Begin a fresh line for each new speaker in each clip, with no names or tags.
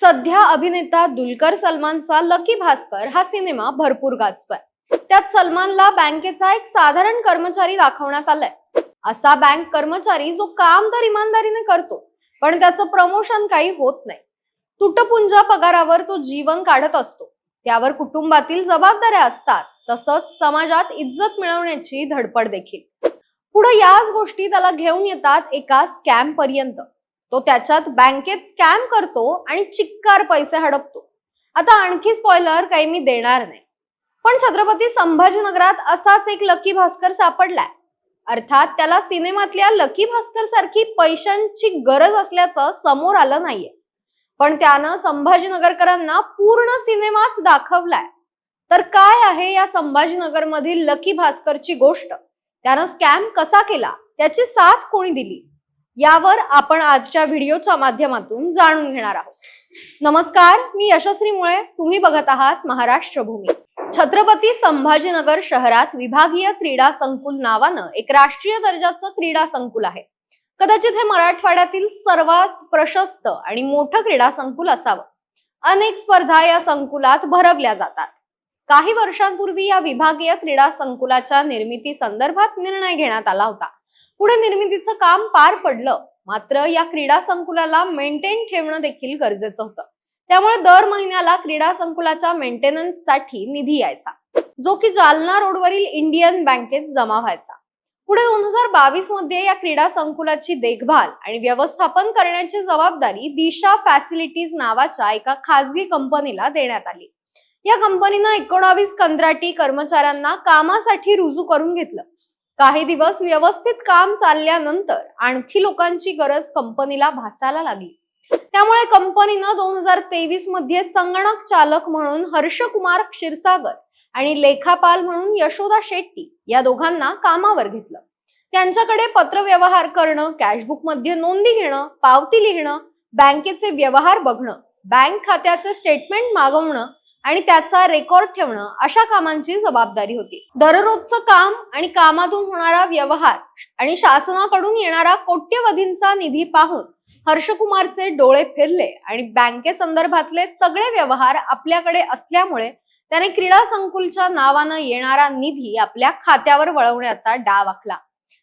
सध्या अभिनेता दुलकर सलमानचा लकी भास्कर हा सिनेमा भरपूर गाजतोय. त्यात सलमानला बँकेचा एक साधारण कर्मचारी दाखवण्यात आलाय. असा बँक कर्मचारी जो काम तर इमानदारीने करतो पण त्याचं प्रमोशन काही होत नाही. तुटपुंजा पगारावर तो जीवन काढत असतो. त्यावर कुटुंबातील जबाबदाऱ्या असतात तसंच समाजात इज्जत मिळवण्याची धडपड देखील. पुढे याच गोष्टी त्याला घेऊन येतात एका स्कॅम पर्यंत. तो त्याच्यात बँकेत स्कॅम करतो आणि चिक्कार पैसे हडपतो. आता आणखी स्पॉइलर काही मी देणार नाही. पण छत्रपती संभाजीनगरात असाच एक लकी भास्कर सापडलाय. अर्थात त्याला सिनेमातल्या लकी भास्कर सारखी पैशांची गरज असल्याचं समोर आलं नाहीये. पण त्यानं संभाजीनगरकरांना पूर्ण सिनेमाच दाखवलाय. तर काय आहे या संभाजीनगर मधील लकी भास्करची गोष्ट? त्यानं स्कॅम कसा केला? त्याची साथ कोणी दिली? यावर आपण आजच्या व्हिडिओच्या माध्यमातून जाणून घेणार आहोत. नमस्कार मी यशस्वी मुळे. तुम्ही बघत आहात महाराष्ट्र भूमी छत्रपती संभाजीनगर शहरात विभागीय क्रीडा संकुल नावानं एक राष्ट्रीय दर्जाचं क्रीडा संकुल आहे. कदाचित हे मराठवाड्यातील सर्वात प्रशस्त आणि मोठं क्रीडा संकुल असावं. अनेक स्पर्धा या संकुलात भरवल्या जातात. काही वर्षांपूर्वी या विभागीय क्रीडा संकुलाच्या निर्मिती संदर्भात निर्णय घेण्यात आला होता. पुढे निर्मितीचं काम पार पडलं. मात्र या क्रीडा संकुलाला मेंटेन ठेवणं देखील गरजेचं होतं. त्यामुळे दर महिन्याला क्रीडा संकुलाच्या मेंटेनन्ससाठी निधी यायचा. जो की जालना रोडवरील इंडियन बँकेत जमा व्हायचा. पुढे दोन हजार बावीसमध्ये या क्रीडा संकुलाची देखभाल आणि व्यवस्थापन करण्याची जबाबदारी दिशा फॅसिलिटीज नावाच्या एका खासगी कंपनीला देण्यात आली. या कंपनीनं एकोणावीस कंत्राटी कर्मचाऱ्यांना कामासाठी रुजू करून घेतलं. काही दिवस व्यवस्थित काम चालल्यानंतर आणखी लोकांची गरज कंपनीला भासायला लागली. त्यामुळे कंपनीनं दोन हजार तेवीसमध्ये संगणक चालक म्हणून हर्षकुमार क्षीरसागर आणि लेखापाल म्हणून यशोदा शेट्टी या दोघांना कामावर घेतलं. त्यांच्याकडे पत्रव्यवहार करणं कॅशबुकमध्ये नोंदी घेणं पावती लिहिणं बँकेचे व्यवहार बघणं बँक खात्याचे स्टेटमेंट मागवणं आणि त्याचा रेकॉर्ड ठेवणं अशा कामांची जबाबदारी होती. दररोजचं काम आणि कामातून होणारा व्यवहार आणि शासनाकडून येणारा कोट्यवधींचा निधी पाहून हर्षकुमारचे डोळे फिरले आणि बँकेसंदर्भातले सगळे व्यवहार आपल्याकडे असल्यामुळे त्याने क्रीडा संकुलच्या नावानं येणारा निधी आपल्या खात्यावर वळवण्याचा डाव आखला.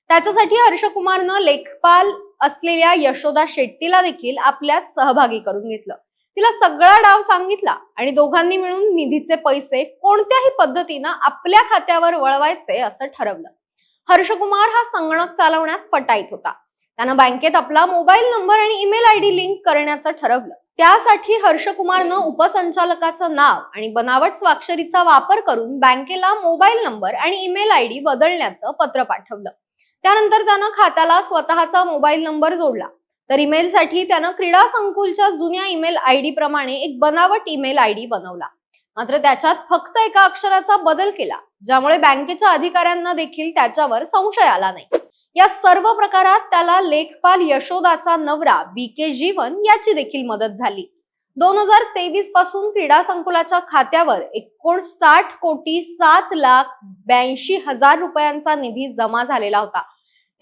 त्याच्यासाठी हर्षकुमारनं लेखपाल असलेल्या यशोदा शेट्टीला देखील आपल्यात सहभागी करून घेतलं. तिला सगळा डाव सांगितला आणि दोघांनी मिळून निधीचे पैसे कोणत्याही पद्धतीनं आपल्या खात्यावर वळवायचे असं ठरवलं. हर्षकुमार हा संगणक चालवण्यात पटाईत होता. त्यानं बँकेत आपला मोबाईल नंबर आणि ईमेल आय डी लिंक करण्याचं ठरवलं. त्यासाठी हर्षकुमारनं उपसंचालकाचं नाव आणि बनावट स्वाक्षरीचा वापर करून बँकेला मोबाईल नंबर आणि ईमेल आय डी बदलण्याचं पत्र पाठवलं. त्यानंतर त्यानं खात्याला स्वतःचा मोबाईल नंबर जोडला. तर ईमेलसाठी त्यानं क्रीडा संकुलच्या जुन्या ईमेल आय डी प्रमाणे एक बनावट ईमेल आय डी बनवला. मात्र त्याच्यात फक्त एका अक्षराचा बदल केला ज्यामुळे बँकेच्या अधिकाऱ्यांना देखील त्याच्यावर संशय आला नाही. या सर्व प्रकारात त्याला लेखपाल यशोदाचा नवरा बी के जीवन याची देखील मदत झाली. दोन हजार तेवीसपासून क्रीडा संकुलाच्या खात्यावर एकोणसाठ कोटी सात लाख ब्याऐंशी हजार रुपयांचा निधी जमा झालेला होता.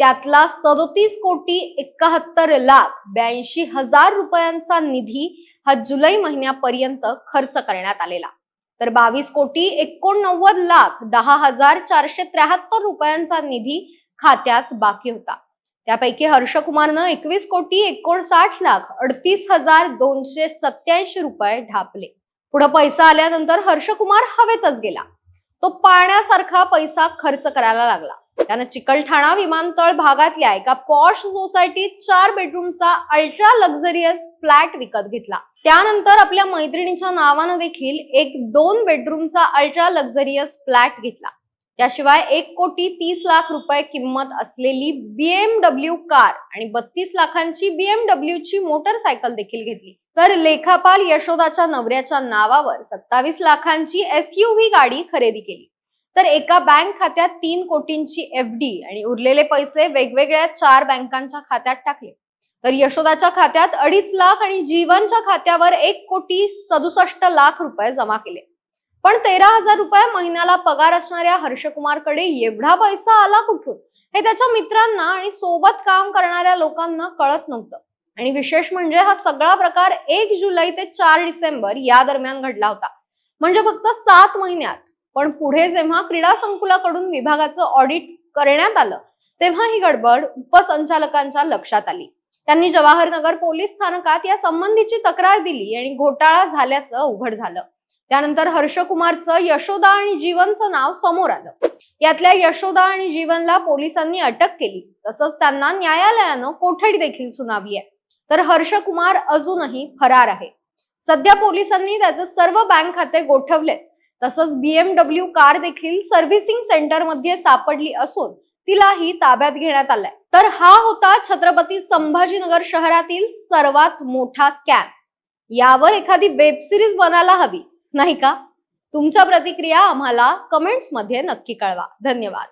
त्यातला सदोतीस कोटी एकाहत्तर लाख ब्याऐंशी हजार रुपयांचा निधी हा जुलै महिन्यापर्यंत खर्च करण्यात आलेला. तर बावीस कोटी एकोणनव्वद लाख दहा हजार चारशे त्र्याहत्तर रुपयांचा निधी खात्यात बाकी होता. त्यापैकी हर्षकुमारनं एकवीस कोटी एकोणसाठ लाख अडतीस हजार दोनशे सत्याऐंशी रुपये ढापले. पुढे पैसा आल्यानंतर हर्षकुमार हवेतच गेला. तो पाण्यासारखा पैसा खर्च करायला लागला. त्यानं चिकलठाणा विमानतळ भागातल्या एका पॉश सोसायटीत चार बेडरूमचा अल्ट्रा लक्झरियस फ्लॅट विकत घेतला. त्यानंतर आपल्या मैत्रिणीच्या नावानं देखील एक दोन बेडरूमचा अल्ट्रा लक्झरियस फ्लॅट घेतला. त्याशिवाय एक कोटी तीस लाख रुपये किंमत असलेली बीएमडब्ल्यू कार आणि बत्तीस लाखांची बीएमडब्ल्यू ची मोटरसायकल देखील घेतली. तर लेखापाल यशोदाच्या नवऱ्याच्या नावावर सत्तावीस लाखांची एसयूव्ही गाडी खरेदी केली. तर एका बँक खात्यात तीन कोटींची एफ डी आणि उरलेले पैसे वेगवेगळ्या चार बँकांच्या खात्यात टाकले. तर यशोदाच्या खात्यात अडीच लाख आणि जीवनच्या खात्यावर एक कोटी सदुसष्ट लाख रुपये जमा केले. पण तेरा हजार रुपये महिन्याला पगार असणाऱ्या हर्षकुमारकडे एवढा पैसा आला कुठून? हे त्याच्या मित्रांना आणि सोबत काम करणाऱ्या लोकांना कळत नव्हतं. आणि विशेष म्हणजे हा सगळा प्रकार एक जुलै ते चार डिसेंबर या दरम्यान घडला होता. म्हणजे फक्त सात महिन्यात. पण पुढे जेव्हा क्रीडा संकुलाकडून विभागाचं ऑडिट करण्यात आलं तेव्हा ही गडबड उपसंचालकांच्या लक्षात आली. त्यांनी जवाहरनगर पोलीस स्थानकात या संबंधीची तक्रार दिली आणि घोटाळा झाल्याचं उघड झालं. त्यानंतर हर्षकुमारचं यशोदा आणि जीवनचं नाव समोर आलं. यातल्या यशोदा आणि जीवनला पोलिसांनी अटक केली. तसंच त्यांना न्यायालयानं कोठडी देखील सुनावी आहे. तर हर्षकुमार अजूनही फरार आहे. सध्या पोलिसांनी त्याचे सर्व बँक खाते गोठवलेत. तसंच बीएमडब्ल्यू कार देखील सर्व्हिसिंग सेंटरमध्ये सापडली असून तिलाही ताब्यात घेण्यात आलाय. तर हा होता छत्रपती संभाजीनगर शहरातील सर्वात मोठा स्कॅम यावर एखादी वेब सिरीज बनायला हवी नाही का? तुमच्या प्रतिक्रिया आम्हाला कमेंट्समध्ये नक्की कळवा. धन्यवाद.